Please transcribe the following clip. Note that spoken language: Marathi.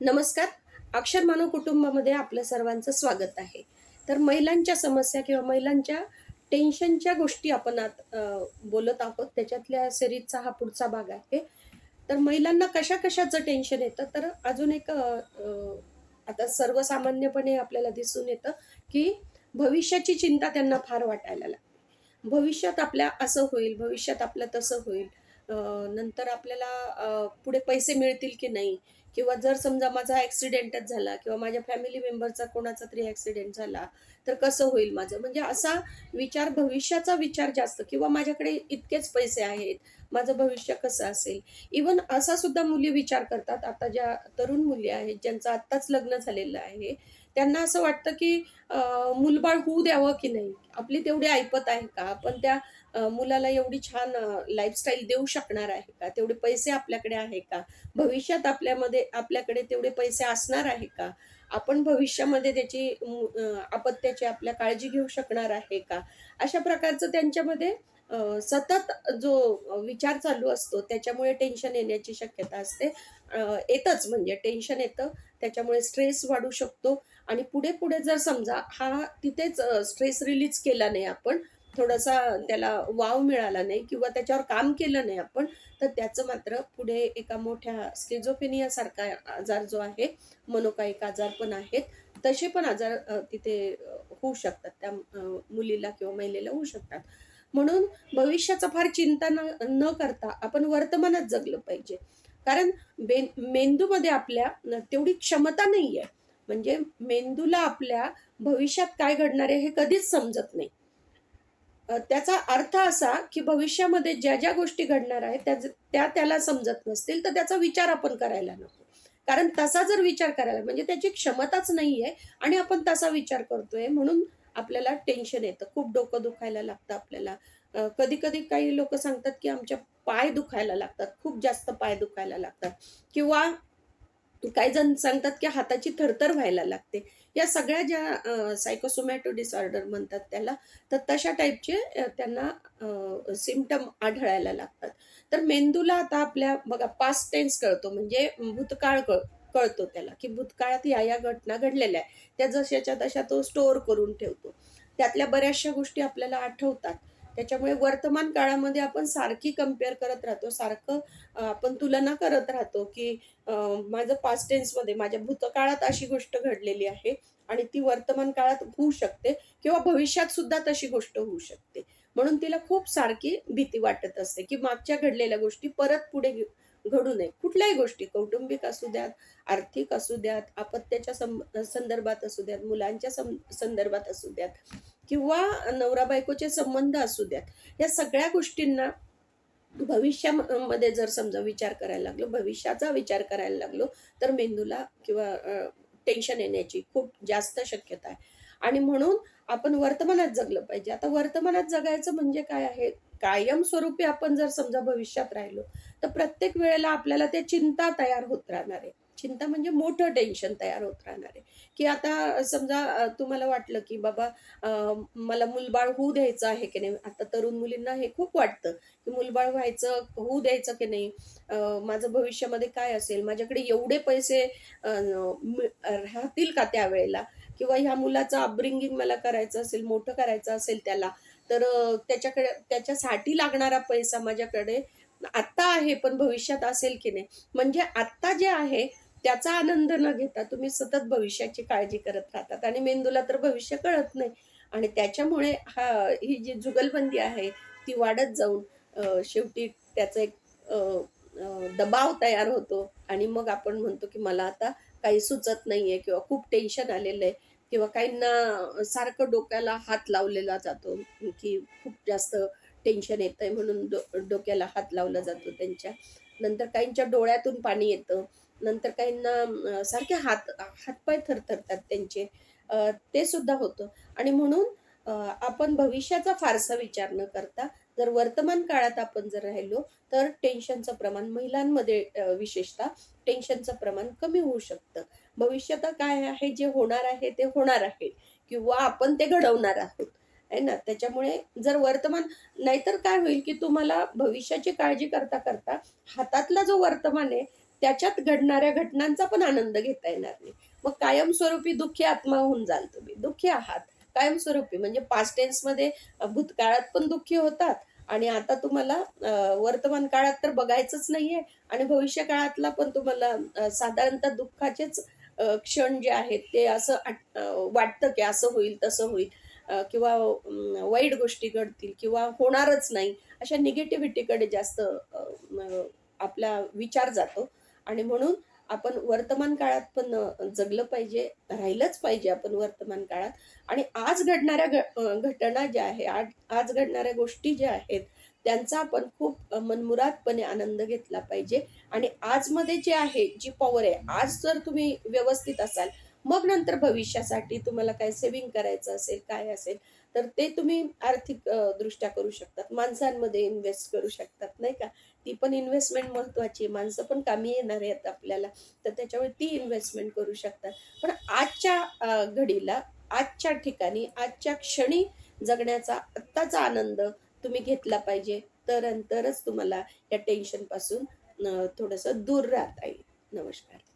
नमस्कार. अक्षर मानव कुटुंबामध्ये आपलं सर्वांचं स्वागत आहे. तर महिलांच्या समस्या किंवा महिलांच्या टेन्शनच्या गोष्टी आपण आत बोलत आहोत. त्याच्यातल्या सिरीजचा हा पुढचा भाग आहे. तर महिलांना कशा कशाचं टेन्शन येतं? तर अजून एक आता सर्वसामान्यपणे आपल्याला दिसून येतं की भविष्याची चिंता त्यांना फार वाटायला लागते भविष्यात आपल्या असं होईल भविष्यात आपलं तसं होईल. नंतर आपल्याला पुढे पैसे मिळतील की नाही? किंवा जर समजा माझा ॲक्सिडेंटच झाला किंवा माझ्या फॅमिली मेंबरचा कोणाचा तरी ॲक्सिडेंट झाला तर कसं होईल माझं? म्हणजे असा विचार भविष्याचा विचार जास्त किंवा माझ्याकडे इतकेच पैसे आहेत माझं भविष्य कसं असेल? इवन असा सुद्धा मुली विचार करतात आता ज्या तरुण मुली आहेत ज्यांचं आत्ताच लग्न झालेलं आहे त्यांना असं वाटतं की मुलबाळ मूलबाळ होऊ द्यावं की नाही? आपली तेवढी ऐपत आहे का? आपण त्या मुलाला एवढी छान लाईफस्टाईल देऊ शकणार आहे का? तेवढे पैसे आपल्याकडे आहे का? भविष्यात आपल्यामध्ये आपल्याकडे तेवढे पैसे असणार आहे का? आपण भविष्यामध्ये त्याची अपत्याची आपल्या काळजी घेऊ शकणार आहे का? अशा प्रकारचं त्यांच्यामध्ये सतत जो विचार चालू असतो त्याच्यामुळे टेन्शन येण्याची शक्यता असते. येतच म्हणजे टेन्शन येतं त्याच्यामुळे स्ट्रेस वाढू शकतो. आणि पुढे पुढे जर समजा हा तिथेच स्ट्रेस रिलीज केला नाही आपण थोडासा त्याला वाव मिळाला नाही किंवा त्याच्यावर काम केलं नाही आपण तर त्याचं मात्र पुढे एका मोठ्या स्केझोफेनियासारखा आजार जो आहे मनोकायिक आजार पण आहेत. तसे पण आजार तिथे होऊ शकतात. त्या मुलीला किंवा महिलेला होऊ शकतात. म्हणून भविष्याचा फार चिंता न न करता आपण वर्तमानात जगलं पाहिजे. कारण बे मेंदूमध्ये आपल्या तेवढी क्षमता नाही आहे म्हणजे मेंदूला आपल्या भविष्यात काय घडणार आहे हे कधीच समजत नाही. त्याचा अर्थ असा की भविष्यामध्ये ज्या ज्या गोष्टी घडणार आहेत त्या त्या त्याला समजत नसतील तर त्याचा विचार आपण करायला नको. कारण तसा जर विचार करायला म्हणजे त्याची क्षमताच नाही आहे आणि आपण तसा विचार करतोय म्हणून आपल्याला टेन्शन येतं. खूप डोकं दुखायला लागतं आपल्याला. कधी कधी काही लोक सांगतात की आमच्या पाय दुखायला लागतात खूप जास्त पाय दुखायला लागतात. किंवा काही जण सांगतात की हाताची थरथर व्हायला लागते. या सगळ्या ज्या सायकोसोमॅटो डिसऑर्डर म्हणतात त्याला तर तशा टाईपचे त्यांना सिमटम आढळायला लागतात. तर मेंदूला आता आपल्या बघा पास्ट टेन्स कळतो म्हणजे भूतकाळ कळ कळतो त्याला की भूतकाळात या या घटना घडलेल्या आहे त्या जशाच्या तशा तो स्टोअर करून ठेवतो. त्यातल्या बऱ्याचशा गोष्टी आपल्याला आठवतात. त्याच्यामुळे वर्तमान काळामध्ये आपण सारखी कंपेअर करत राहतो सारखं आपण तुलना करत राहतो की माझं पास्ट टेन्समध्ये माझ्या भूतकाळात अशी गोष्ट घडलेली आहे आणि ती वर्तमान काळात होऊ शकते किंवा भविष्यात सुद्धा तशी गोष्ट होऊ शकते. म्हणून तिला खूप सारखी भीती वाटत असते की मागच्या घडलेल्या गोष्टी परत पुढे घडू नये. कुठल्याही गोष्टी कौटुंबिक असू द्यात आर्थिक असू द्यात अपत्याच्या सं- संदर्भात असू द्यात मुलांच्या सं- संदर्भात असू द्यात किंवा नवरा बायकोचे संबंध असू द्यात या सगळ्या गोष्टींना भविष्यामध्ये जर समजा विचार करायला लागलो भविष्याचा विचार करायला लागलो तर मेंदूला किंवा टेन्शन येण्याची खूप जास्त शक्यता आहे. आणि म्हणून आपण वर्तमानात जगलं पाहिजे. आता वर्तमानात जगायचं म्हणजे काय आहे? कायमस्वरूपी आपण जर समजा भविष्यात राहिलो तर प्रत्येक वेळेला आपल्याला त्या चिंता तयार होत राहणार आहे. चिंता म्हणजे मोठं टेन्शन तयार होत राहणार आहे. की आता समजा तुम्हाला वाटलं की बाबा मला मुलबाळ होऊ द्यायचं आहे की नाही? आता तरुण मुलींना हे खूप वाटतं की मुलबाळ व्हायचं होऊ द्यायचं की नाही? माझं भविष्यामध्ये काय असेल? माझ्याकडे एवढे पैसे राहतील का त्यावेळेला? किंवा ह्या मुलाचं अपब्रिंगिंग मला करायचं असेल मोठं करायचं असेल त्याला तर त्याच्याकडे त्याच्यासाठी लागणारा पैसा माझ्याकडे आत्ता आहे पण भविष्यात असेल की नाही. म्हणजे आत्ता जे आहे त्याचा आनंद न घेता तुम्ही सतत भविष्याची काळजी करत राहतात. आणि मेंदूला तर भविष्य कळत नाही. आणि त्याच्यामुळे हा ही जी जुगलबंदी आहे ती वाढत जाऊन शेवटी त्याचा एक दबाव तयार होतो. आणि मग आपण म्हणतो की मला आता काही सुचत नाही आहे किंवा खूप टेन्शन आलेलं आहे. किंवा काहींना सारखं डोक्याला हात लावलेला जातो की खूप जास्त टेन्शन येतंय म्हणून डो डोक्याला हात लावला जातो त्यांच्या. नंतर काहींच्या डोळ्यातून पाणी येतं. नंतर काहींना सारखे हात हातपाय थरथरतात त्यांचे. ते सुद्धा होतं. आणि म्हणून आपण भविष्याचा फारसा विचार न करता जर वर्तमान काळात आपण जर राहिलो तर टेन्शनचं प्रमाण महिलांमध्ये विशेषतः टेन्शनचं प्रमाण कमी होऊ शकतं. भविष्यात काय आहे जे होणार आहे ते होणार आहे किंवा आपण ते घडवणार आहोत. आहे ना? त्याच्यामुळे जर वर्तमान नाहीतर काय होईल की तुम्हाला भविष्याची काळजी करता करता हातातला जो वर्तमान आहे त्याच्यात घडणाऱ्या घटनांचा पण आनंद घेता येणार नाही. मग कायमस्वरूपी दुःखी आत्मा होऊन जाल तुम्ही. दुःखी आहात. कायमस्वरूपी. म्हणजे पास्ट टेन्समध्ये भूतकाळात पण दुःखी होतात. आणि आता तुम्हाला वर्तमान काळात तर बघायचंच नाहीये. आणि भविष्य काळातला पण तुम्हाला साधारणतः दुःखाचेच क्षण जे आहेत ते असं वाटतं की असं होईल तसं होईल. किंवा वाईट गोष्टी घडतील किंवा होणारच नाही अशा निगेटिव्हिटीकडे जास्त आपला विचार जातो. आणि म्हणून आपण वर्तमान काळात पण जगलं पाहिजे राहिलंच पाहिजे आपण वर्तमान काळात. आणि आज घडणाऱ्या घ- घटना ज्या आहे आज आज घडणाऱ्या गोष्टी ज्या आहेत त्यांचा आपण खूप मनमुरादपणे आनंद घेतला पाहिजे. आणि आजमध्ये जे आहे जी पॉवर आहे आज जर तुम्ही व्यवस्थित असाल मग नंतर भविष्यासाठी तुम्हाला काय सेव्हिंग करायचं असेल काय असेल तर ते तुम्ही आर्थिक दृष्ट्या करू शकतात. माणसांमध्ये इन्व्हेस्ट करू शकतात नाही का? ती पण इन्व्हेस्टमेंट महत्वाची आहे. माणसं पण कामी येणार आहेत आपल्याला तर त्याच्यामुळे ती इन्व्हेस्टमेंट करू शकतात. पण आजच्या घडीला आजच्या ठिकाणी आजच्या क्षणी जगण्याचा आत्ताचा आनंद तुम्ही घेतला पाहिजे. तर नंतरच तुम्हाला या टेन्शनपासून थोडंसं दूर राहता येईल. नमस्कार.